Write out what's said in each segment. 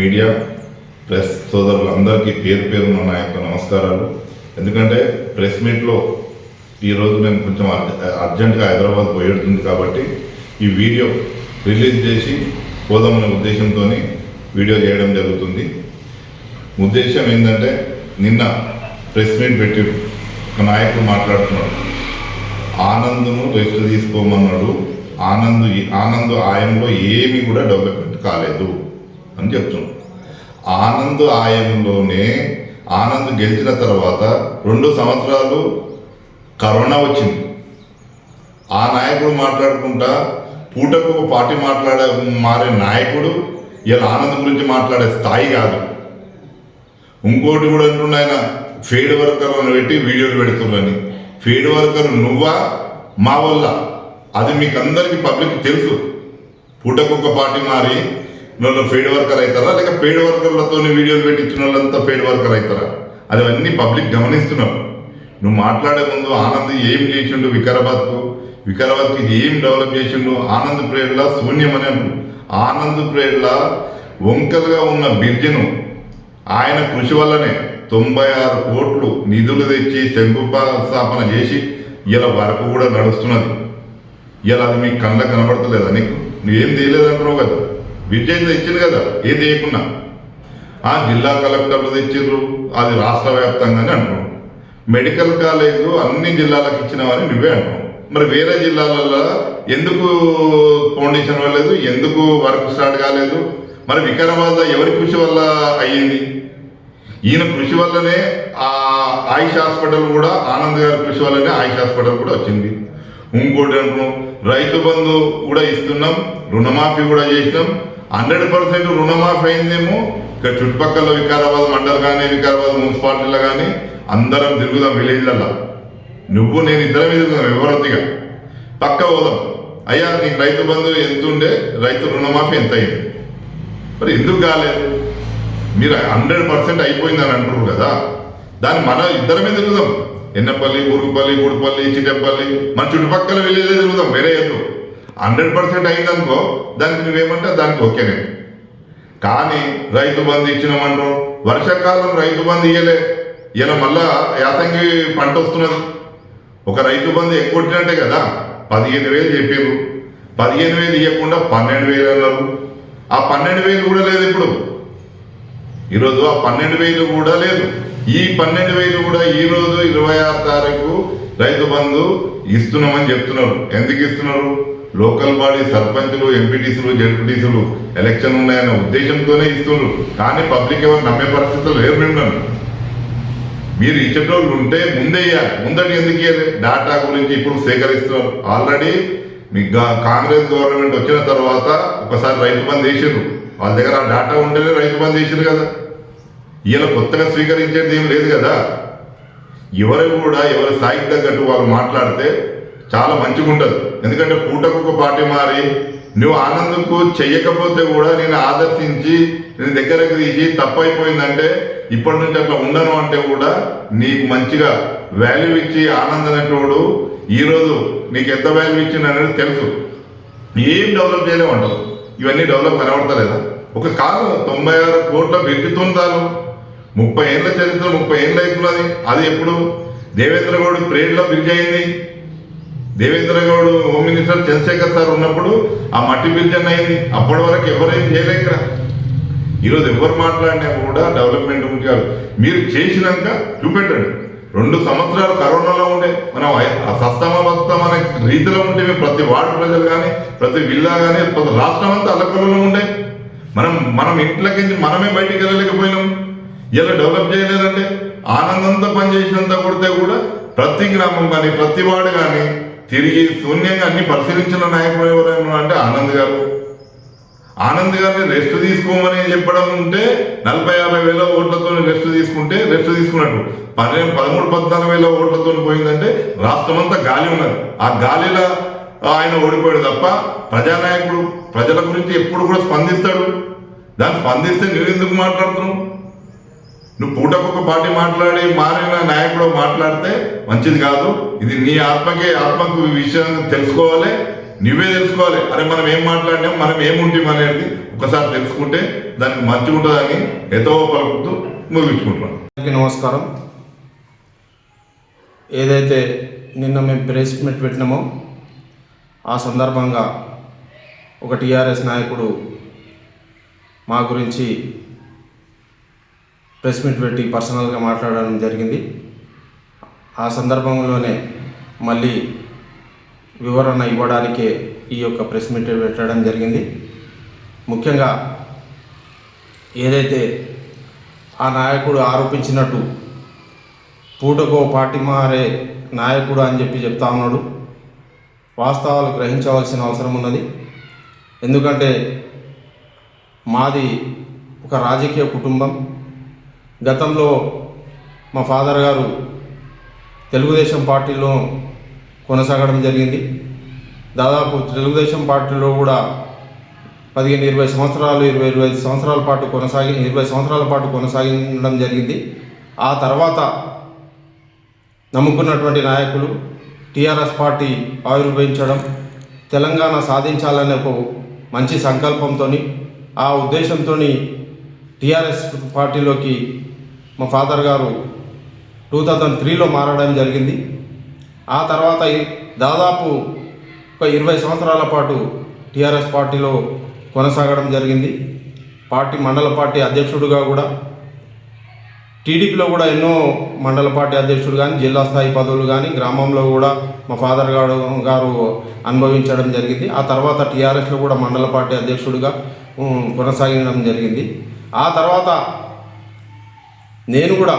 Media press సోదరులందరికీ పేరు పేరున నా యొక్క నమస్కారాలు. ఎందుకంటే ప్రెస్ మీట్లో ఈరోజు నేను కొంచెం అర్జెంటుగా హైదరాబాద్ పోయేడుతుంది కాబట్టి ఈ వీడియో రిలీజ్ చేసి పోదామనే ఉద్దేశంతో వీడియో చేయడం జరుగుతుంది. ఉద్దేశం ఏంటంటే నిన్న ప్రెస్ మీట్ పెట్టి ఒక నాయకుడు మాట్లాడుతున్నాడు. ఆనందును రెస్ట్ తీసుకోమన్నాడు. ఆనంద్ ఆనంద్ ఆయంలో ఏమీ కూడా డెవలప్మెంట్ కాలేదు అని చెప్తున్నాడు. ఆనంద్ ఆయంలోనే ఆనంద్ గెలిచిన తర్వాత రెండు సంవత్సరాలు కరోనా వచ్చింది. ఆ నాయకుడు మాట్లాడుకుంటా పూటకు ఒక పార్టీ మాట్లాడే మారే నాయకుడు ఇలా ఆనంద్ గురించి మాట్లాడే స్థాయి కాదు. ఇంకోటి కూడా అంటుండే ఆయన ఫీడ్ వర్కర్లను పెట్టి వీడియోలు పెడుతున్నారని ఫీడ్ వర్కర్ నువ్వా మా వల్ల? అది మీకు అందరికీ పబ్లిక్ తెలుసు. పూటకొక పార్టీ మారి నువ్వు ఫీడ్ వర్కర్ అవుతారా? లేక పెయిడ్ వర్కర్లతో వీడియోలు పెట్టించిన వాళ్ళంతా పెయిడ్ వర్కర్ అవుతారా? అది అన్నీ పబ్లిక్ గమనిస్తున్నారు నువ్వు మాట్లాడే ముందు ఆనంద్ ఏం చేసిండు వికారాబాద్కు? వికారాబాద్కి ఏం డెవలప్ చేసిండు? ఆనంద్ ప్రేడ్లా శూన్యం అని అంటు ఆనంద్ ప్రేడ్లా వంకలుగా ఉన్న బిర్జను ఆయన కృషి వల్లనే తొంభై ఆరు కోట్లు నిధులు తెచ్చి శంకుస్థాపన చేసి ఇలా వరకు కూడా నడుస్తున్నది. ఇలా అది మీకు కళ్ళ కనబడతలేదా నీకు? నువ్వేం చేయలేదంటున్నావు కదా? విద్య తెచ్చింది కదా ఏది చేయకుండా ఆ జిల్లా కలెక్టర్లు తెచ్చిర్రు అది రాష్ట్ర వ్యాప్తంగానే అంటున్నాం మెడికల్ కాలేజ్ అన్ని జిల్లాలకు ఇచ్చినవని నువ్వే అంటున్నావు. మరి వేరే జిల్లాలలో ఎందుకు ఫౌండేషన్ అవ్వలేదు ఎందుకు వర్క్ స్టార్ట్ కాలేదు? మరి వికారాబాద్ ఎవరి కృషి వల్ల అయ్యింది? ఈయన కృషి వల్లనే ఆ ఆయుష్ హాస్పిటల్ కూడా ఆనంద్ గారి కృషి వల్లనే ఆయుష్ హాస్పిటల్ కూడా వచ్చింది. ఇంకోటి అంటున్నాం రైతు బంధు కూడా ఇస్తున్నాం రుణమాఫీ కూడా చేసినాం. హండ్రెడ్ పర్సెంట్ రుణమాఫీ అయిందేమో. ఇక్కడ చుట్టుపక్కల వికారాబాద్ మండల్ కానీ వికారాబాద్ మున్సిపాలిటీలో కానీ అందరం తిరుగుదాం విలేజ్లలో నువ్వు నేను ఇద్దరం ఎదుగుదాం వివరతిగా పక్క పోదాం. అయ్యా నీకు రైతు బంధు ఎంత ఉండే రైతు రుణమాఫీ ఎంత అయింది మరి ఎందుకు కాలేదు? మీరు హండ్రెడ్ పర్సెంట్ అయిపోయిందని అంటారు కదా. దాన్ని మన ఇద్దరమే తిరుగుదాం ఎన్నపల్లి బురుగుపల్లి గుడిపల్లి చిటపల్లి మన చుట్టుపక్కల విలేజ్ తిరుగుదాం వేరే ఎందుకు హండ్రెడ్ పర్సెంట్ అయిందనుకో దానికి నువ్వేమంటే దానికి ఓకేనే. కానీ రైతు బంధు ఇచ్చినామంటాం వర్షాకాలం రైతు బంధు ఇయ్యలే. ఇలా మళ్ళా యాసంగి పంట వస్తున్నది. ఒక రైతు బంధు ఎక్కువ కదా పదిహేను వేలు చెప్పారు పదిహేను వేలు ఇవ్వకుండా పన్నెండు వేలు అన్నారు. ఆ పన్నెండు వేలు కూడా లేదు ఇప్పుడు. ఈరోజు ఆ పన్నెండు వేలు కూడా లేదు. ఈ పన్నెండు వేలు కూడా ఈరోజు ఇరవై ఆరు తారీఖు రైతు బంధు ఇస్తున్నామని చెప్తున్నారు. ఎందుకు ఇస్తున్నారు? లోకల్ బాడీ సర్పంచులు ఎంపీటీసీలు జడ్పీటీసీలు ఎలక్షన్ ఉన్నాయనే ఉద్దేశంతోనే ఇస్తున్నారు కానీ పబ్లిక్ ఎవరు నమ్మే పరిస్థితులు లేరు మిమ్మల్ని. మీరు ఇచ్చేటోళ్ళు ఉంటే ముందే ఇవ్వాలి ముందటి ఎందుకు డేటా డాటా గురించి ఇప్పుడు సేకరిస్తున్నారు. ఆల్రెడీ మీ కాంగ్రెస్ గవర్నమెంట్ వచ్చిన తర్వాత ఒకసారి రైతు బంద్ చేసారు వాళ్ళ దగ్గర ఆ డాటా ఉంటేనే రైతు బంద్ చేసారు కదా. ఈయన కొత్తగా స్వీకరించేది ఏం లేదు కదా. ఎవరు కూడా ఎవరి స్థాయికి తగ్గట్టు వాళ్ళు మాట్లాడితే చాలా మంచిగా ఉంటుంది ఎందుకంటే పూటకు ఒక పార్టీ మారి నువ్వు ఆనందంకు చెయ్యకపోతే కూడా నేను ఆదర్శించి నేను దగ్గరకు తీసి తప్పైపోయిందంటే ఇప్పటి నుంచి అట్లా ఉండను అంటే కూడా నీకు మంచిగా వాల్యూ ఇచ్చి ఆనంద్ అనేటోడు ఈరోజు నీకు ఎంత వాల్యూ ఇచ్చింది అనేది తెలుసు. ఏం డెవలప్ చేయలేము అంటారు ఇవన్నీ డెవలప్ కనబడతలేదా? ఒక కాదు తొంభై ఆరు కోట్ల బిడ్డుతుందాలు ముప్పై ఏళ్ళ చరిత్ర ముప్పై ఏళ్ళు అవుతున్నది. అది ఎప్పుడు? దేవేంద్ర గౌడ్ ప్రేడ్లో బ్రిడ్జ్ అయింది Devendra Goud home minister Chandrashekhar sir ఉన్నప్పుడు ఆ మట్టి బిల్జన్ అయింది. అప్పటి వరకు ఎవరేం చేయలేక ఈరోజు ఎవరు మాట్లాడినా కూడా డెవలప్మెంట్ గురించి మీరు చేసినాక చూపెట్టండి. రెండు సంవత్సరాలు కరోనాలో ఉండే మనం సస్తమ మొత్తం అనే రీతిలో ఉంటే ప్రతి వార్డు ప్రజలు కానీ ప్రతి విల్లా కానీ ప్రతి రాష్ట్రం అంతా అల్లకల్లో ఉండే. మనం మనం ఇంట్లోకి మనమే బయటికి వెళ్ళలేకపోయినాం. ఇలా డెవలప్ చేయలేదంటే ఆనందంతో పనిచేసినంత కొడితే కూడా ప్రతి గ్రామం కానీ ప్రతి వాడు కానీ తిరిగి శూన్యంగా అన్ని పరిశీలించిన నాయకుడు ఎవరైనా అంటే ఆనంద్ గారు. ఆనంద్ గారిని రెస్ట్ తీసుకోమని చెప్పడం ఉంటే నలభై యాభై వేల ఓట్లతో రెస్ట్ తీసుకుంటే రెస్ట్ తీసుకున్నట్టు. పన్నెండు పదమూడు పద్నాలుగు వేల ఓట్లతో పోయిందంటే రాష్ట్రం అంతా గాలి ఉన్నది. ఆ గాలిలో ఆయన ఓడిపోయాడు తప్ప ప్రజానాయకుడు ప్రజల గురించి ఎప్పుడు కూడా స్పందిస్తాడు. దాన్ని స్పందిస్తే నువ్వు ఎందుకు మాట్లాడుతున్నావు నువ్వు పూటకొక పార్టీ మాట్లాడి మారిన నాయకుడు మాట్లాడితే మంచిది కాదు. ఇది నీ ఆత్మకే ఆత్మకు విషయం తెలుసుకోవాలి. నువ్వే తెలుసుకోవాలి. అరే మనం ఏం మాట్లాడినాం మనం ఏముంటాం అనేది ఒకసారి తెలుసుకుంటే దానికి మంచి ఉంటుందని ఎంతో పలుకుతూ ముగించుకుంటున్నాను. నమస్కారం. ఏదైతే నిన్న మేము ప్రెస్ మీట్ పెట్టినామో ఆ సందర్భంగా ఒక టీఆర్ఎస్ నాయకుడు మా గురించి ప్రెస్ మీట్ పెట్టి పర్సనల్గా మాట్లాడడం జరిగింది. ఆ సందర్భంలోనే మళ్ళీ వివరణ ఇవ్వడానికే ఈ యొక్క ప్రెస్ మీట్ పెట్టడం జరిగింది. ముఖ్యంగా ఏదైతే ఆ నాయకుడు ఆరోపించినట్టు పూటకో పార్టీ మారే నాయకుడు అని చెప్పి చెప్తా ఉన్నాడు. వాస్తవాలు గ్రహించవలసిన అవసరం ఉన్నది. ఎందుకంటే మాది ఒక రాజకీయ కుటుంబం. గతంలో మా ఫాదర్ గారు తెలుగుదేశం పార్టీలో కొనసాగడం జరిగింది. దాదాపు తెలుగుదేశం పార్టీలో కూడా పదిహేను ఇరవై సంవత్సరాలు ఇరవై ఇరవై ఐదు సంవత్సరాల పాటు కొనసాగి ఇరవై సంవత్సరాల పాటు కొనసాగించడం జరిగింది. ఆ తర్వాత నమ్ముకున్నటువంటి నాయకులు టీఆర్ఎస్ పార్టీ ఆవిర్భవించడం తెలంగాణ సాధించాలనే ఒక మంచి సంకల్పంతో ఆ ఉద్దేశంతో టీఆర్ఎస్ పార్టీలోకి మా ఫాదర్ గారు టూ థౌజండ్ త్రీలో మారడం జరిగింది. ఆ తర్వాత దాదాపు ఒక ఇరవై సంవత్సరాల పాటు టీఆర్ఎస్ పార్టీలో కొనసాగడం జరిగింది. పార్టీ మండల పార్టీ అధ్యక్షుడిగా కూడా టీడీపీలో కూడా ఎన్నో మండల పార్టీ అధ్యక్షుడు కానీ జిల్లా స్థాయి పదవులు కానీ గ్రామంలో కూడా మా ఫాదర్ గారు గారు అనుభవించడం జరిగింది. ఆ తర్వాత టీఆర్ఎస్లో కూడా మండల పార్టీ అధ్యక్షుడిగా కొనసాగడం జరిగింది. ఆ తర్వాత నేను కూడా.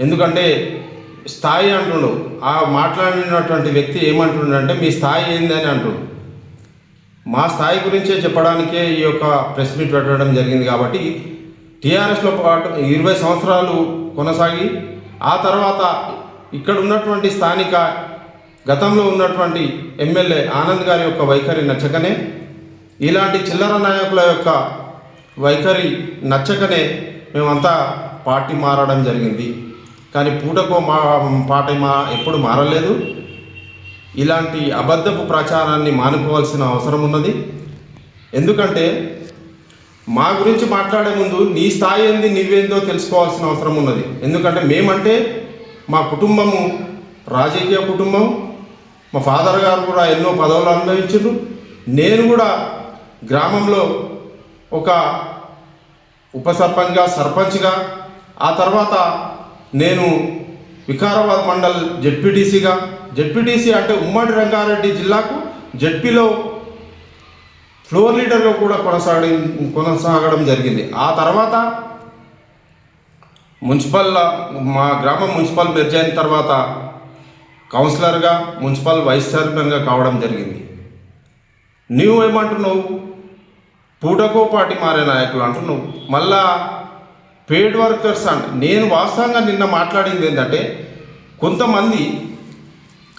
ఎందుకంటే స్థాయి అంటుండు. ఆ మాట్లాడినటువంటి వ్యక్తి ఏమంటుండంటే మీ స్థాయి ఏంది? అని అంటుండు. మా స్థాయి గురించే చెప్పడానికే ఈ యొక్క ప్రెస్ మీట్ పెట్టడం జరిగింది కాబట్టి టీఆర్ఎస్లో పాటు ఇరవై సంవత్సరాలు కొనసాగి ఆ తర్వాత ఇక్కడ ఉన్నటువంటి స్థానిక గతంలో ఉన్నటువంటి ఎమ్మెల్యే ఆనంద్ గారి యొక్క వైఖరి నచ్చకనే ఇలాంటి చిల్లర నాయకుల యొక్క వైఖరి నచ్చకనే మేమంతా పార్టీ మారడం జరిగింది. కానీ పూటకో మా పార్టీ మా ఎప్పుడు మారలేదు. ఇలాంటి అబద్ధపు ప్రచారాన్ని మానుకోవాల్సిన అవసరం ఉన్నది. ఎందుకంటే మా గురించి మాట్లాడే ముందు నీ స్థాయి ఏంది నీవేందో తెలుసుకోవాల్సిన అవసరం ఉన్నది. ఎందుకంటే మేమంటే మా కుటుంబము రాజకీయ కుటుంబం. మా ఫాదర్ గారు కూడా ఎన్నో పదవులు అనుభవించారు నేను కూడా గ్రామంలో ఒక ఉప సర్పంచ్గా సర్పంచ్గా ఆ తర్వాత నేను వికారాబాద్ మండల్ జెడ్పీటీసీగా జెడ్పీటీసీ అంటే ఉమ్మడి రంగారెడ్డి జిల్లాకు జెడ్పీలో ఫ్లోర్ లీడర్గా కూడా కొనసాగడం కొనసాగడం జరిగింది. ఆ తర్వాత మున్సిపల్ మా గ్రామం మున్సిపల్ మెర్జ్ అయిన తర్వాత కౌన్సిలర్గా మున్సిపల్ వైస్ చైర్మన్గా కావడం జరిగింది. నువ్వు ఏమంటున్నావు? పూటకోపాటి మారే నాయకులు అంటున్నావు. మళ్ళా పేడ్ వర్కర్స్ అండ్ నేను వాస్తవంగా నిన్న మాట్లాడింది ఏంటంటే కొంతమంది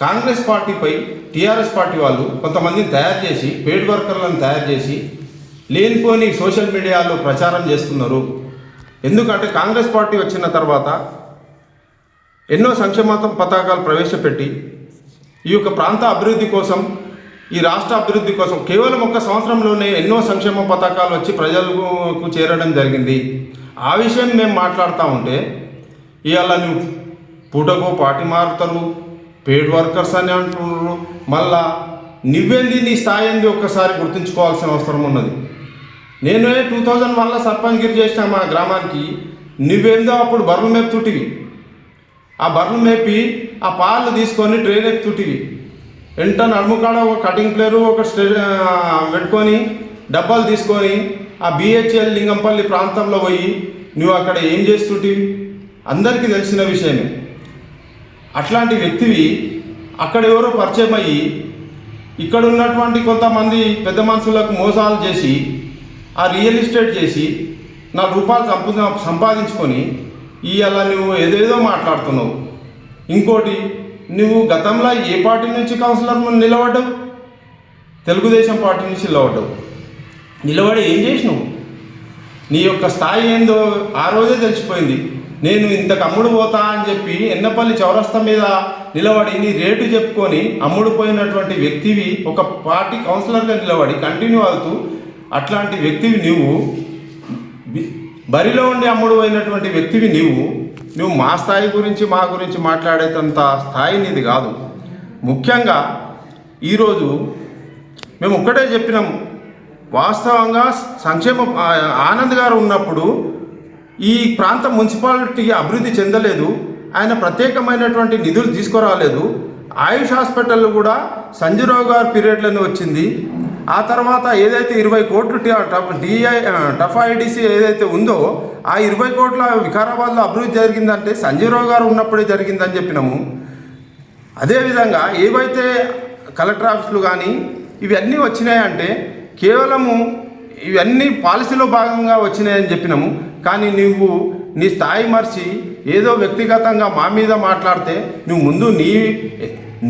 కాంగ్రెస్ పార్టీపై టీఆర్ఎస్ పార్టీ వాళ్ళు కొంతమందిని తయారు చేసి పేడ్ వర్కర్లను తయారు చేసి లేనిపోని సోషల్ మీడియాలో ప్రచారం చేస్తున్నారు. ఎందుకంటే కాంగ్రెస్ పార్టీ వచ్చిన తర్వాత ఎన్నో సంక్షేమ పథకాలు ప్రవేశపెట్టి ఈ యొక్క ప్రాంత అభివృద్ధి కోసం ఈ రాష్ట్ర అభివృద్ధి కోసం కేవలం ఒక సంవత్సరంలోనే ఎన్నో సంక్షేమ పథకాలు వచ్చి ప్రజలకు చేరడం జరిగింది. ఆ విషయం మేము మాట్లాడుతూ ఉంటే ఇవాళ నువ్వు పూటకో పార్టీ మారుతారు పేడ్ వర్కర్స్ అని అంటున్నారు మళ్ళా నువ్వేంది నీ స్థాయి ఏంది ఒక్కసారి గుర్తుంచుకోవాల్సిన అవసరం ఉన్నది. నేను టూ థౌజండ్ వన్లో సర్పంచ్ గిరి చేసిన మా గ్రామానికి నువ్వేందో అప్పుడు బర్రెలు మేపుతుంటివి. ఆ బర్రెలు మేపి ఆ పాలు తీసుకొని ట్రైన్ ఎక్కుతుంటివి వెంట నడుముకాడ ఒక కటింగ్ ప్లేయరు ఒక స్టే పెట్టుకొని డబ్బాలు తీసుకొని ఆ బిహెచ్ఎల్ లింగంపల్లి ప్రాంతంలో పోయి నువ్వు అక్కడ ఏం చేస్తుంటివి అందరికీ తెలిసిన విషయమే. అట్లాంటి వ్యక్తివి అక్కడ ఎవరో పరిచయం అయ్యి ఇక్కడ ఉన్నటువంటి కొంతమంది పెద్ద మనుషులకు మోసాలు చేసి ఆ రియల్ ఎస్టేట్ చేసి నాలుగు రూపాయలు సంపు సంపాదించుకొని ఇవాళ నువ్వు ఏదేదో మాట్లాడుతున్నావు. ఇంకోటి నువ్వు గతంలో ఏ పార్టీ నుంచి కౌన్సిలర్ నిలబడ్డావు? తెలుగుదేశం పార్టీ నుంచి నిలబడ్డావు. నిలబడి ఏం చేసినావు? నీ యొక్క స్థాయి ఏందో ఆ రోజే తెలిసిపోయింది. నేను ఇంతకు అమ్ముడు పోతా అని చెప్పి ఎన్నపల్లి చౌరస్తా మీద నిలబడి నీ రేటు చెప్పుకొని అమ్ముడు పోయినటువంటి వ్యక్తివి ఒక పార్టీ కౌన్సిలర్గా నిలబడి కంటిన్యూ అవుతూ అట్లాంటి వ్యక్తివి నువ్వు. బరిలో ఉండి అమ్ముడు పోయినటువంటి వ్యక్తివి నీవు నువ్వు మా స్థాయి గురించి మా గురించి మాట్లాడేటంత స్థాయి నీది కాదు. ముఖ్యంగా ఈరోజు మేము ఒక్కటే చెప్పినాం. వాస్తవంగా సంక్షేమ ఆనంద్ గారు ఉన్నప్పుడు ఈ ప్రాంత మున్సిపాలిటీ అభివృద్ధి చెందలేదు. ఆయన ప్రత్యేకమైనటువంటి నిధులు తీసుకురాలేదు. ఆయుష్ హాస్పిటల్ కూడా సంజయరావు గారు పీరియడ్లోనే వచ్చింది. ఆ తర్వాత ఏదైతే ఇరవై కోట్లు డిఐ టఫ్ ఐడిసి ఏదైతే ఉందో ఆ ఇరవై కోట్ల వికారాబాద్లో అభివృద్ధి జరిగిందంటే సంజయరావు గారు ఉన్నప్పుడే జరిగిందని చెప్పినాము. అదేవిధంగా ఏవైతే కలెక్టర్ ఆఫీసులు కానీ ఇవన్నీ వచ్చినాయంటే కేవలము ఇవన్నీ పాలసీలో భాగంగా వచ్చినాయని చెప్పినాము. కానీ నువ్వు నీ స్థాయి మర్చి ఏదో వ్యక్తిగతంగా మా మీద మాట్లాడితే నువ్వు ముందు నీ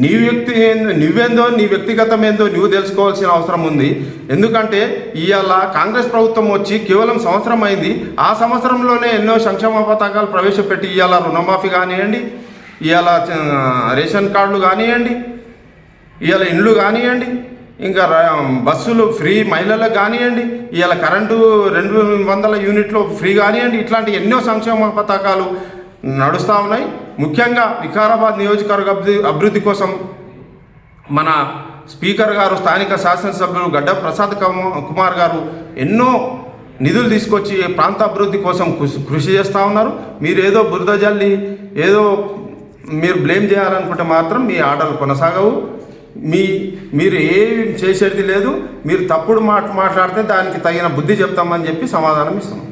నీ వ్యక్తి నువ్వేందో నీ వ్యక్తిగతం ఏందో నువ్వు తెలుసుకోవాల్సిన అవసరం ఉంది. ఎందుకంటే ఇవాళ కాంగ్రెస్ ప్రభుత్వం వచ్చి కేవలం సంవత్సరం అయింది. ఆ సంవత్సరంలోనే ఎన్నో సంక్షేమ పథకాలు ప్రవేశపెట్టి ఇవాళ రుణమాఫీ కానివ్వండి ఇవాళ రేషన్ కార్డులు కానివ్వండి ఇవాళ ఇండ్లు కానివ్వండి ఇంకా బస్సులు ఫ్రీ మహిళలకు కానివ్వండి ఇవాళ కరెంటు రెండు వందల యూనిట్లు ఫ్రీ కానివ్వండి ఇట్లాంటి ఎన్నో సంక్షేమ పథకాలు నడుస్తూ ఉన్నాయి. ముఖ్యంగా వికారాబాద్ నియోజకవర్గ అభివృద్ధి అభివృద్ధి కోసం మన స్పీకర్ గారు స్థానిక శాసనసభ్యులు గడ్డ ప్రసాద్ కుమార్ గారు ఎన్నో నిధులు తీసుకొచ్చి ప్రాంత అభివృద్ధి కోసం కృషి కృషి చేస్తూ ఉన్నారు. మీరు ఏదో బురద జల్లి ఏదో మీరు బ్లేమ్ చేయాలనుకుంటే మాత్రం మీ ఆటలు కొనసాగవు. మీ మీరు ఏం చేసేది లేదు. మీరు తప్పుడు మాట మాట్లాడితే దానికి తగిన బుద్ధి చెప్తామని చెప్పి సమాధానం ఇస్తున్నాం.